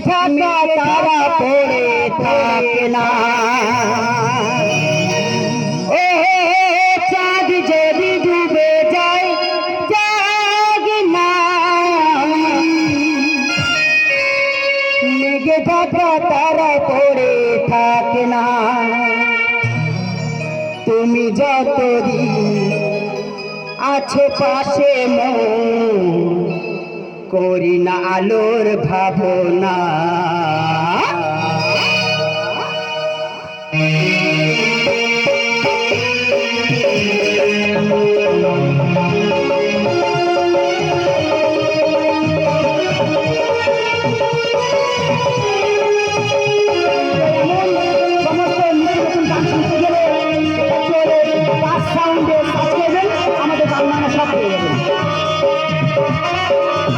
ঢাকা তারা পড়ে থাকে না। ও চাঁদ যদি যায় জাগ না। মেঘে ঢাকা তারা পড়ে থাকে না। তুমি যতদিন আছে পাশে মন করি না আলোর ভাবনা।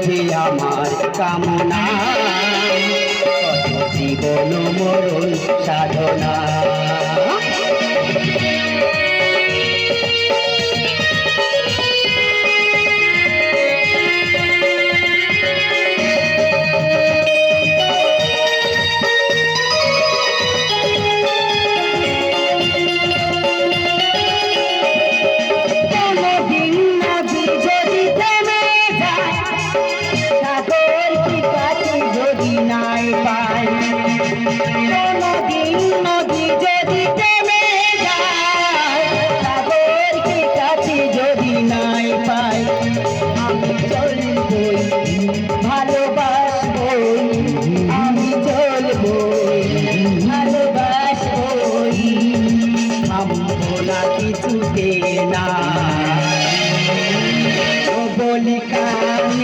যে আমার কামনা। জীবন মরণ সাধনা।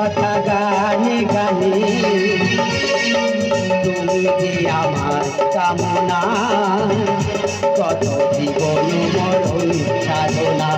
কথা গানে গানে। তুমি যে আমার কামনা কত জীবন মরণ সাধনা।